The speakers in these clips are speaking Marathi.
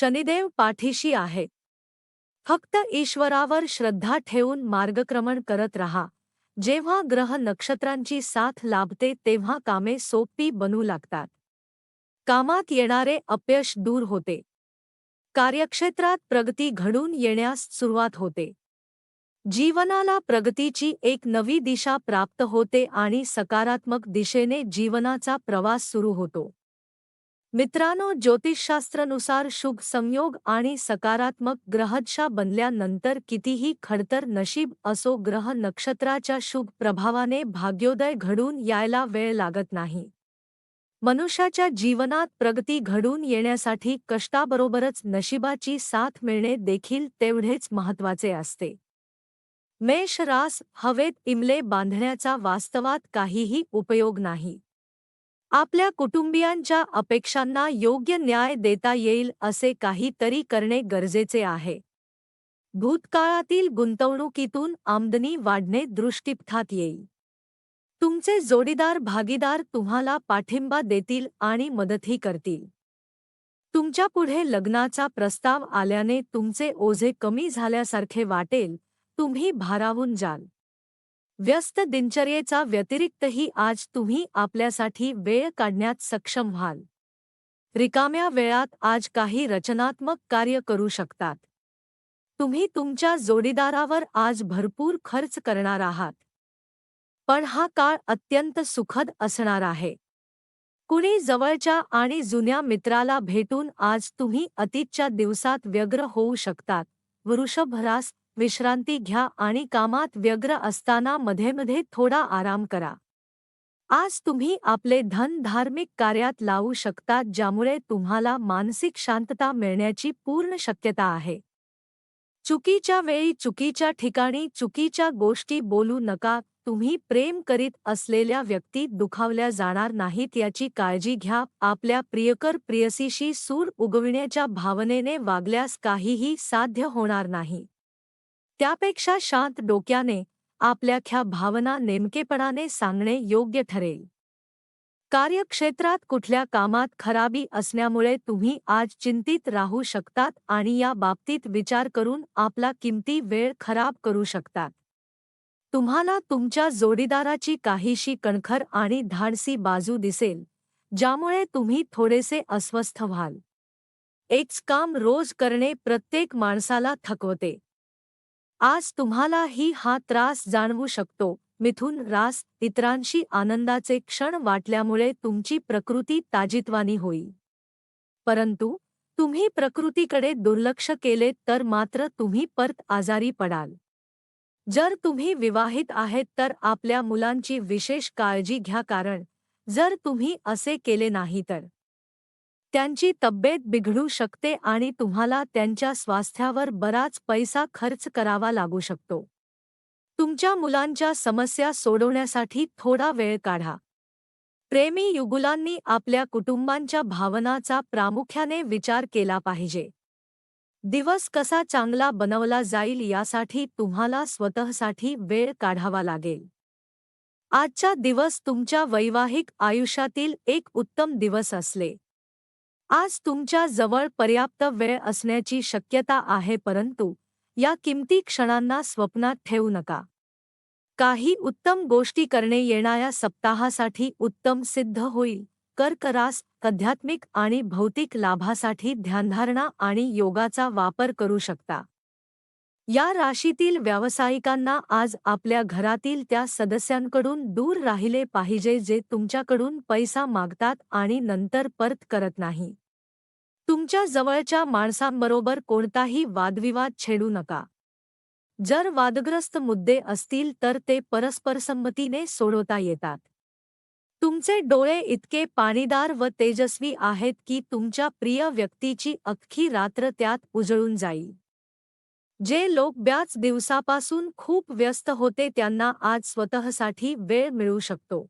शनिदेव पाठीशी आहे. फक्त ईश्वरावर श्रद्धा ठेवून मार्गक्रमण करत रहा. जेव्हा ग्रह नक्षत्रांची साथ लाभते तेव्हा कामे सोपी बनू लागतात. कामात येणारे अपयश दूर होते. कार्यक्षेत्रात प्रगती घडून येण्यास सुरुवात होते. जीवनाला प्रगतीची एक नवी दिशा प्राप्त होते आणि सकारात्मक दिशेने जीवनाचा प्रवास सुरू होतो. मित्रांनो ज्योतिषशास्त्रानुसार शुभ संयोग आणि सकारात्मक ग्रहदशा बनल्यानंतर कितीही खडतर नशीब असो ग्रह नक्षत्राच्या शुभ प्रभावाने भाग्योदय घडून यायला वेळ लागत नाही. मनुष्याच्या जीवनात प्रगती घडून येण्यासाठी कष्टाबरोबरच नशिबाची साथ मिळणे देखील तेवढेच महत्त्वाचे असते. मेष रास हवेत इमले बांधण्याचा वास्तवात काहीही उपयोग नाही. आपल्या कुटुंबियांच्या अपेक्षांना योग्य न्याय देता येईल असे काहीतरी करणे गरजेचे आहे. भूतकाळातील गुंतवणुकीतून आमदनी वाढणे दृष्टीपथात येईल. तुमचे जोडीदार भागीदार तुम्हाला पाठिंबा देतील आणि मदतही करतील. तुमच्यापुढे लग्नाचा प्रस्ताव आल्याने तुमचे ओझे कमी झाल्यासारखे वाटेल तुम्ही भारावून जाल. व्यस्त दिनचर्येचा व्यतिरिक्तही आज तुम्ही आपल्यासाठी वेळ काढण्यात सक्षम व्हाल. रिकाम्या वेळात आज काही रचनात्मक कार्य करू शकतात. तुम्ही तुमच्या जोडीदारावर आज भरपूर खर्च करणार आहात. पण हा काळ अत्यंत सुखद असणार आहे. कुणी जवळच्या आणि जुन्या मित्राला भेटून आज तुम्ही अतीतच्या दिवसात व्यग्र होऊ शकतात. वृषभरास विश्रांती घ्या आणि कामात व्यग्र असताना मध्ये मध्ये थोडा आराम करा. आज तुम्ही आपले धन धार्मिक कार्यात लावू शकता, ज्यामुळे तुम्हाला मानसिक शांतता मिळण्याची पूर्ण शक्यता आहे. चुकीच्या वेळी चुकीच्या ठिकाणी चुकीच्या गोष्टी बोलू नका, तुम्ही प्रेम करीत असलेल्या व्यक्ती दुखावल्या जाणार नाहीत याची काळजी घ्या, आपल्या प्रियकर प्रियसीशी सूर उगविण्याच्या भावनेने वागल्यास काहीही साध्य होणार नाही. त्यापेक्षा शांत डोक्याने आपल्या ख्या भावना नेमकेपणाने सांगणे योग्य ठरेल. कार्यक्षेत्रात कुठल्या कामात खराबी असण्यामुळे तुम्ही आज चिंतित राहू शकतात आणि या बाबतीत विचार करून आपला किमती वेळ खराब करू शकतात. तुम्हाला तुमच्या जोडीदाराची काहीशी कणखर आणि धाडसी बाजू दिसेल ज्यामुळे तुम्ही थोडेसे अस्वस्थ व्हाल. एकच काम रोज करणे प्रत्येक माणसाला थकवते. आज तुम्हालाही हा त्रास जाणवू शकतो. मिथुन रास इतरांशी आनंदाचे क्षण वाटल्यामुळे तुमची प्रकृती ताजित्वानी होईल परंतु तुम्ही प्रकृतीकडे दुर्लक्ष केले तर मात्र तुम्ही परत आजारी पडाल. जर तुम्ही विवाहित आहेत तर आपल्या मुलांची विशेष काळजी घ्या कारण जर तुम्ही असे केले नाही तर त्यांची तब्येत बिघडू शकते आणि तुम्हाला त्यांच्या स्वास्थ्यावर बराच पैसा खर्च करावा लागू शकतो. तुमच्या मुलांच्या समस्या सोडवण्यासाठी थोडा वेळ काढा. प्रेमी युगुलांनी आपल्या कुटुंबांच्या भावनाचा प्रामुख्याने विचार केला पाहिजे. दिवस कसा चांगला बनवला जाईल यासाठी तुम्हाला स्वतःसाठी वेळ काढावा लागेल. आजचा दिवस तुमच्या वैवाहिक आयुष्यातील एक उत्तम दिवस असले. आज तुमच्या जवळ पर्याप्त वेळ असण्याची शक्यता आहे परंतु या किमती क्षणांना स्वप्नात ठेवू नका. काही उत्तम गोष्टी करणे येणाऱ्या सप्ताहासाठी उत्तम सिद्ध होईल. कर्करास आध्यात्मिक आणि भौतिक लाभासाठी ध्यानधारणा आणि योगाचा वापर करू शकता. या राशीतील व्यावसायिकांना आज आपल्या घरातील त्या सदस्यांकडून दूर राहिले पाहिजे जे तुमच्याकडून पैसा मागतात आणि नंतर परत करत नाही. तुमच्या जवळच्या माणसांबरोबर कोणताही वादविवाद छेडू नका. जर वादग्रस्त मुद्दे असतील तर ते परस्परसंमतीने सोडवता येतात. तुमचे डोळे इतके पाणीदार व तेजस्वी आहेत की तुमच्या प्रिय व्यक्तीची अख्खी रात्र त्यात उजळून जाईल. जे लोक ब्याच दिवसापासून खूप व्यस्त होते त्यांना आज स्वतःसाठी वेळ मिळू शकतो.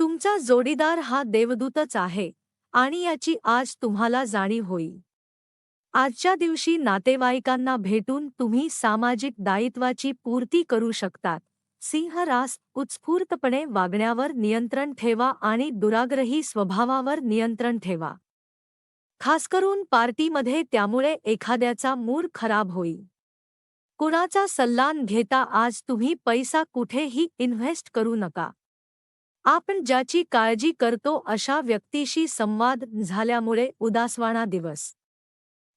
तुमचा जोडीदार हा देवदूतच आहे आणि याची आज तुम्हाला जाणीव होईल. आजच्या दिवशी नातेवाईकांना भेटून तुम्ही सामाजिक दायित्वाची पूर्ती करू शकतात. सिंहरास उत्स्फूर्तपणे वागण्यावर नियंत्रण ठेवा आणि दुराग्रही स्वभावावर नियंत्रण ठेवा. खासकरून पार्टीमध्ये त्यामुळे एखाद्याचा मूड खराब होईल. कुणाचा सल्ला घेता आज तुम्ही पैसा कुठेही इन्व्हेस्ट करू नका. आपण ज्याची काळजी करतो अशा व्यक्तीशी संवाद झाल्यामुळे उदासवाणा दिवस.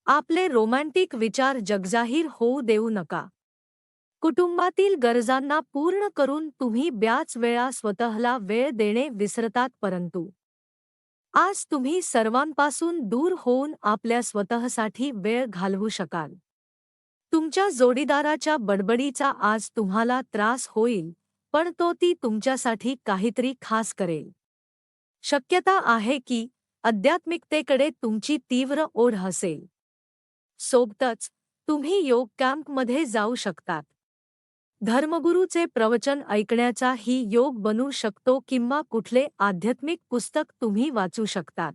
आपले रोमॅन्टिक विचार जगजाहीर होऊ देऊ नका. कुटुंबातील गरजांना पूर्ण करून तुम्ही ब्याच वेळा स्वतःला वेळ देणे विसरतात परंतु आज तुम्ही सर्वांपासून दूर होऊन आपल्या स्वतःसाठी वेळ घालवू शकाल. तुमच्या जोडीदाराच्या बडबडीचा आज तुम्हाला त्रास होईल पण तो ती तुमच्यासाठी काहीतरी खास करेल. शक्यता आहे की आध्यात्मिकतेकडे तुमची तीव्र ओढ असेल. सोबतच तुम्ही योग कॅम्पमध्ये जाऊ शकतात. धर्मगुरूचे प्रवचन ऐकण्याचा ही योग बनू शकतो किंवा कुठले आध्यात्मिक पुस्तक तुम्ही वाचू शकतात.